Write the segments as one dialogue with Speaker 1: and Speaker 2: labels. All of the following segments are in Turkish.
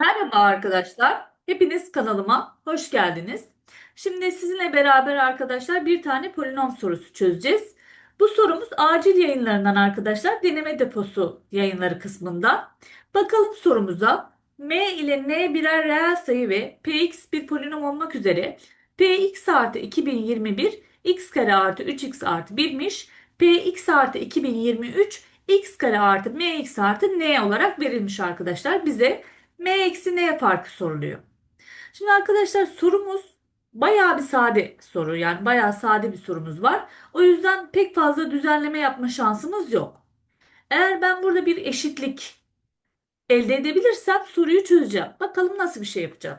Speaker 1: Merhaba arkadaşlar. Hepiniz kanalıma hoş geldiniz. Şimdi sizinle beraber arkadaşlar bir tane polinom sorusu çözeceğiz. Bu sorumuz acil yayınlarından arkadaşlar deneme deposu yayınları kısmında. Bakalım sorumuza. M ile N birer reel sayı ve Px bir polinom olmak üzere Px artı 2021 x kare artı 3x artı 1'miş. Px artı 2023 x kare artı mx artı n olarak verilmiş arkadaşlar. Bize m eksi n farkı soruluyor. Şimdi arkadaşlar sorumuz bayağı bir sade soru. Yani bayağı sade bir sorumuz var. O yüzden pek fazla düzenleme yapma şansımız yok. Eğer ben burada bir eşitlik elde edebilirsem soruyu çözeceğim. Bakalım nasıl bir şey yapacağım.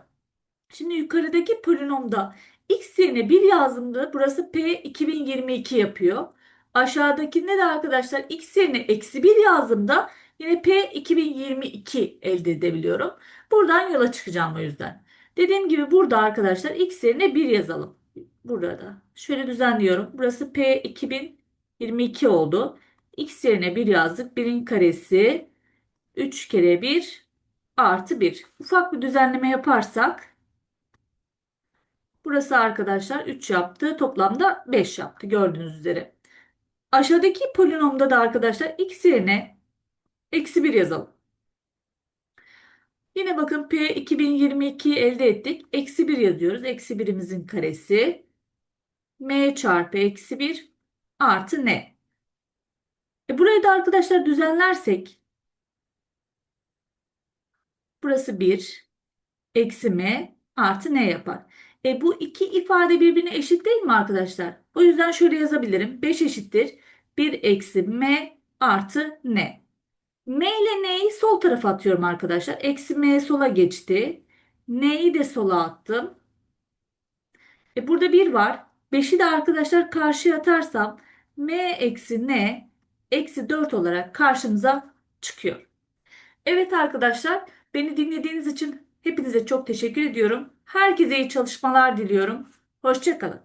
Speaker 1: Şimdi yukarıdaki polinomda x yerine 1 yazdığımda burası p 2022 yapıyor. Aşağıdakinde de arkadaşlar x yerine eksi 1 yazdığımda yine p 2022 elde edebiliyorum. Buradan yola çıkacağım o yüzden. Dediğim gibi burada arkadaşlar x yerine 1 yazalım. Burada. Şöyle düzenliyorum. Burası p 2022 oldu. x yerine 1 yazdık. 1'in karesi 3 kere 1 artı 1. Ufak bir düzenleme yaparsak Burası arkadaşlar 3 yaptı. Toplamda 5 yaptı gördüğünüz üzere. Aşağıdaki polinomda da arkadaşlar x yerine eksi 1 yazalım. Yine bakın P 2022 elde ettik. Eksi 1 yazıyoruz. Eksi 1'imizin karesi. M çarpı eksi 1 artı n. E burayı da arkadaşlar düzenlersek burası 1 eksi m artı n yapar. E bu iki ifade birbirine eşit değil mi arkadaşlar? O yüzden şöyle yazabilirim. 5 eşittir 1 eksi m artı n. M ile n'yi sol tarafa atıyorum arkadaşlar. Eksi m sola geçti. N'yi de sola attım. E burada 1 var. 5'i de arkadaşlar karşıya atarsam m eksi n eksi 4 olarak karşımıza çıkıyor. Evet arkadaşlar, beni dinlediğiniz için hepinize çok teşekkür ediyorum. Herkese iyi çalışmalar diliyorum. Hoşçakalın.